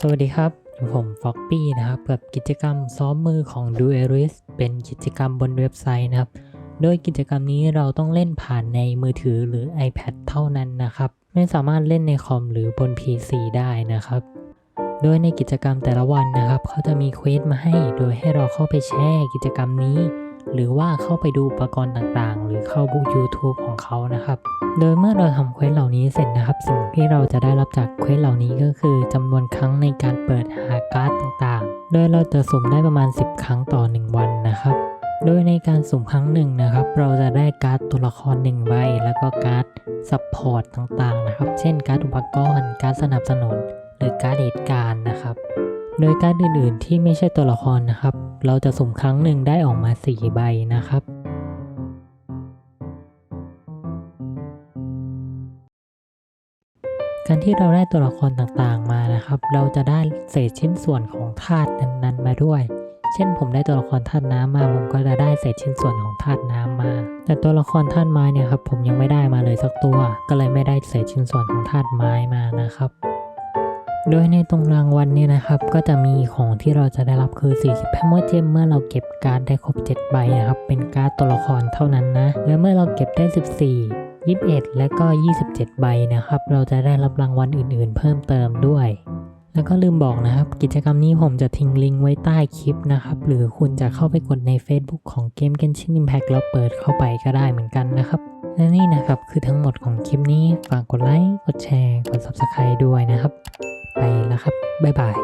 สวัสดีครับ อยู่ผมฟ็อกปี้นะครับกับกิจกรรมซ้อมมือของ Duelist เป็นกิจกรรมบนเว็บไซต์นะครับ โดยกิจกรรมนี้เราต้องเล่นผ่านในมือถือหรือ iPad เท่านั้นนะครับ ไม่สามารถเล่นในคอมหรือบน PC ได้นะครับ โดยในกิจกรรมแต่ละวันนะครับ เขาจะมีเควสมาให้ โดยให้เราเข้าไปแช่กิจกรรมนี้ หรือว่าเข้าไปดูอุปกรณ์ต่างๆ หรือเข้าบุก YouTube ของเขานะครับ โดยเมื่อเราทำเควสเหล่านี้เสร็จนะครับ สิ่งที่เราจะได้รับจากเควสเหล่านี้ก็คือจำนวนครั้งในการเปิดหาการ์ดต่างๆ โดยเราจะสุ่มได้ประมาณ 10 ครั้งต่อ 1 วันนะครับโดยในการสุ่มครั้งหนึ่งนะครับ เราจะได้การ์ดตัวละคร1ใบ แล้วก็การ์ดซัพพอร์ตต่างๆนะครับ เช่นการ์ดอุปกรณ์ การ์ดสนับสนุน หรือการ์ดเหตุการณ์นะครับ โดยการ์ดอื่นๆ ที่ไม่ใช่ตัวละครนะครับ เราจะสุ่มครั้งหนึ่งได้ออกมา 4 ใบนะครับ การที่เราได้ตัวละครต่างๆมานะครับ เราจะได้เศษชิ้นส่วนของธาตุนั้นๆ มาด้วย เช่นผมได้ตัวละครธาตุน้ำมา ผมก็จะได้เศษชิ้นส่วนของธาตุน้ำมา แต่ตัวละครธาตุไม้เนี่ยครับผมยังไม่ได้มาเลยสักตัว ก็เลยไม่ได้เศษชิ้นส่วนของธาตุไม้มานะครับ โดยในตรงรางวัลเนี่ยนะครับ ก็จะมีของที่เราจะได้รับคือ 40แพมเมอร์เจมเมื่อเราเก็บการ์ดได้ครบ 7 ใบนะครับ เป็นการ์ดตัวละครเท่านั้นนะ และเมื่อเราเก็บได้ 14 21 และก็ 27 ใบนะครับ เราจะได้รับรางวัลอื่นๆ เพิ่มเติมด้วย แล้วก็ลืมบอกนะครับ กิจกรรมนี้ผมจะทิ้งลิงก์ไว้ใต้คลิปนะครับ หรือคุณจะเข้าไปกดใน Facebook ของเกม Genshin Impact แล้วเปิดเข้าไปก็ได้เหมือนกันนะครับ และนี่นะครับคือทั้งหมดของคลิปนี้ ฝากกดไลค์ กดแชร์ กด Subscribe ด้วยนะครับ ไปแล้วครับ บ๊ายบาย